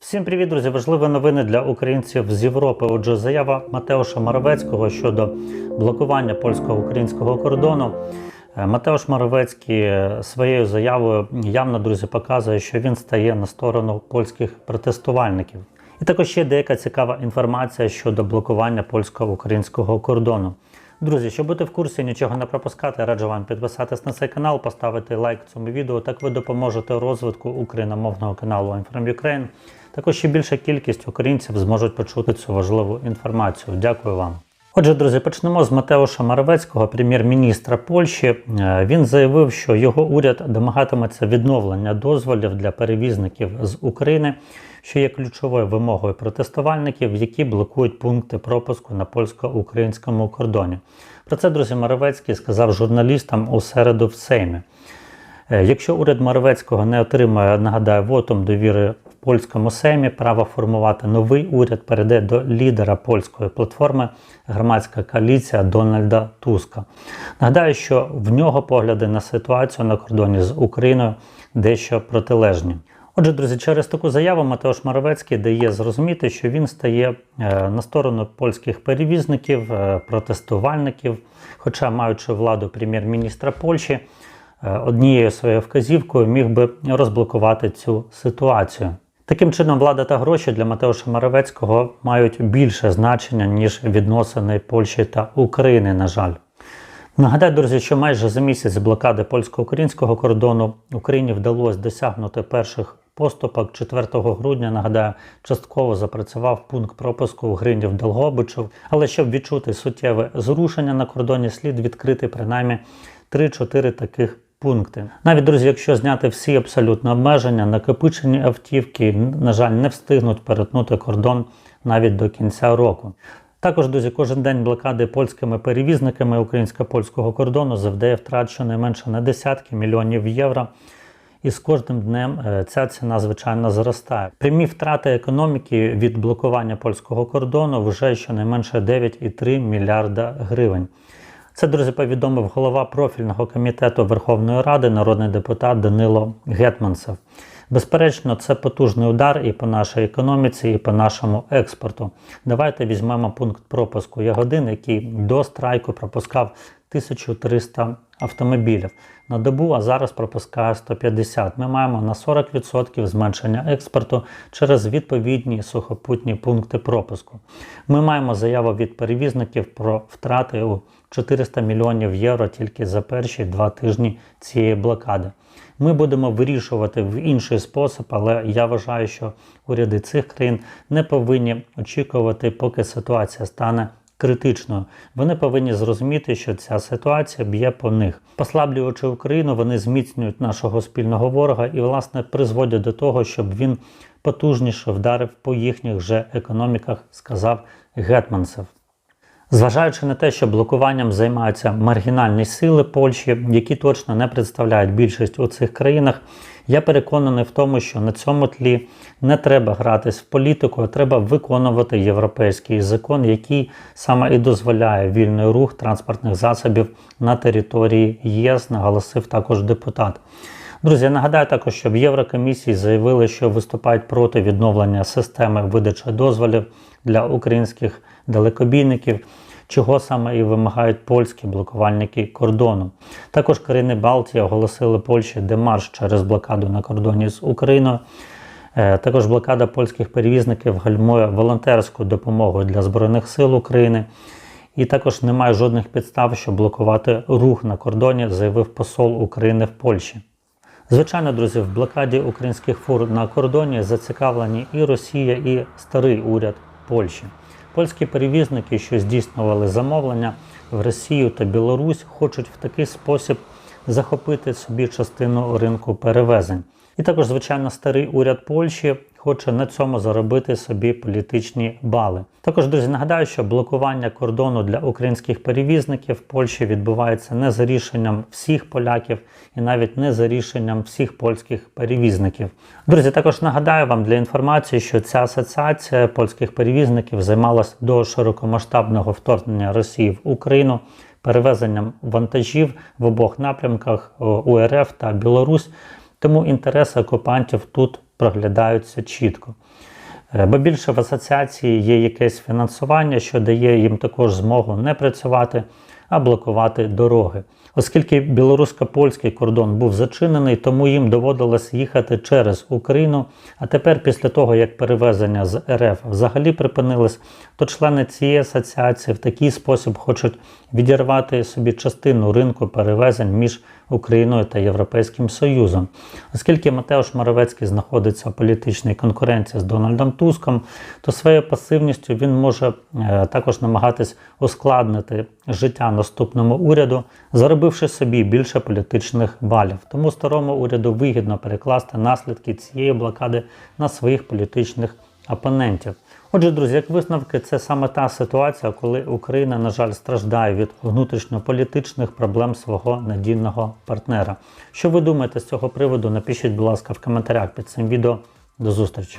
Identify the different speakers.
Speaker 1: Всім привіт, друзі! Важливі новини для українців з Європи. Отже, заява Матеуша Моровецького щодо блокування польсько-українського кордону. Е, Матеуш Моровецький е, своєю заявою явно, друзі, показує, що він стає на сторону польських протестувальників. І також ще деяка цікава інформація щодо блокування польсько-українського кордону. Друзі, щоб бути в курсі, нічого не пропускати, раджу вам підписатись на цей канал, поставити лайк цьому відео. Так ви допоможете розвитку україномовного каналу Ukraine. Також ще більша кількість українців зможуть почути цю важливу інформацію. Дякую вам. Отже, друзі, почнемо з Матеуша Моровецького, прем'єр-міністра Польщі. Е, Він заявив, що його уряд домагатиметься відновлення дозволів для перевізників з України, що є ключовою вимогою протестувальників, які блокують пункти пропуску на польсько-українському кордоні. Про це, друзі, Моровецький сказав журналістам у середу в Сеймі. Е, Якщо уряд Моровецького не отримає, нагадаю, вотом довіри польському сеймі, право формувати новий уряд перейде до лідера польської платформи громадська коаліція Дональда Туска. Нагадаю, що в нього погляди на ситуацію на кордоні з Україною дещо протилежні. Отже, друзі, через таку заяву Матеуш Моровецький дає зрозуміти, що він стає е, на сторону польських перевізників, е, протестувальників, хоча, маючи владу прем'єр-міністра Польщі, е, однією своєю вказівкою міг би розблокувати цю ситуацію. Таким чином, влада та гроші для Матеуша Моровецького мають більше значення, ніж відносини Польщі та України, на жаль. Нагадаю, друзі, що майже за місяць блокади польсько-українського кордону Україні вдалося досягнути перших поступок 4 грудня. Нагадаю, частково запрацював пункт пропуску Гринів Долгобичів. Але щоб відчути суттєве зрушення на кордоні, слід відкрити принаймні 3-4 таких пункти. Навіть друзі, якщо зняти всі абсолютно обмеження, накопичені автівки, на жаль, не встигнуть перетнути кордон навіть до кінця року. Також, друзі, кожен день блокади польськими перевізниками українсько-польського кордону завдає втрат щонайменше на десятки мільйонів євро. І з кожним днем е, ця ціна, звичайно, зростає. Прямі втрати економіки від блокування польського кордону вже щонайменше 9,3 мільярда гривень. Це, друзі, повідомив голова профільного комітету Верховної Ради, народний депутат Данило Гетманцев. Безперечно, це потужний удар і по нашій економіці, і по нашому експорту. Давайте візьмемо пункт пропуску Ягодин, який до страйку пропускав 1300 автомобілів на добу, а зараз пропускає 150. Ми маємо на 40% зменшення експорту через відповідні сухопутні пункти пропуску. Ми маємо заяву від перевізників про втрати у 400 мільйонів євро тільки за перші два тижні цієї блокади. Ми будемо вирішувати в інший спосіб, але я вважаю, що уряди цих країн не повинні очікувати, поки ситуація стане критичною. Вони повинні зрозуміти, що ця ситуація б'є по них. Послаблюючи Україну, вони зміцнюють нашого спільного ворога і, власне, призводять до того, щоб він потужніше вдарив по їхніх же економіках, сказав Гетманцев. Зважаючи на те, що блокуванням займаються маргінальні сили Польщі, які точно не представляють більшість у цих країнах, я переконаний в тому, що на цьому тлі не треба гратись в політику, а треба виконувати європейський закон, який саме і дозволяє вільний рух транспортних засобів на території ЄС, наголосив також депутат. Друзі, я нагадаю також, що в Єврокомісії заявили, що виступають проти відновлення системи видачі дозволів для українських далекобійників, чого саме і вимагають польські блокувальники кордону. Також країни Балтії оголосили Польщі демарш через блокаду на кордоні з Україною. Е, Також блокада польських перевізників гальмує волонтерську допомогу для Збройних сил України. І також немає жодних підстав, щоб блокувати рух на кордоні, заявив посол України в Польщі. Звичайно, друзі, в блокаді українських фур на кордоні зацікавлені і Росія, і старий уряд Польщі. Польські перевізники, що здійснювали замовлення в Росію та Білорусь, хочуть в такий спосіб захопити собі частину ринку перевезень. І також, звичайно, старий уряд Польщі хоче на цьому заробити собі політичні бали. Також, друзі, нагадаю, що блокування кордону для українських перевізників в Польщі відбувається не за рішенням всіх поляків і навіть не за рішенням всіх польських перевізників. Друзі, також нагадаю вам для інформації, що ця асоціація польських перевізників займалась до широкомасштабного вторгнення Росії в Україну перевезенням вантажів в обох напрямках у РФ та Білорусь. Тому інтереси окупантів тут проглядаються чітко. Е, Бо більше в асоціації є якесь фінансування, що дає їм також змогу не працювати, а блокувати дороги. Оскільки білорусько-польський кордон був зачинений, тому їм доводилось їхати через Україну. А тепер, після того, як перевезення з РФ взагалі припинились, то члени цієї асоціації в такий спосіб хочуть відірвати собі частину ринку перевезень між Україною та Європейським Союзом. Оскільки Матеуш Моровецький знаходиться у політичній конкуренції з Дональдом Туском, то своєю пасивністю він може е, також намагатись ускладнити життя наступному уряду, заробивши собі більше політичних балів. Тому старому уряду вигідно перекласти наслідки цієї блокади на своїх політичних опонентів. Отже, друзі, як висновки, це саме та ситуація, коли Україна, на жаль, страждає від внутрішньополітичних проблем свого надійного партнера. Що ви думаєте з цього приводу? Напишіть, будь ласка, в коментарях під цим відео. До зустрічі!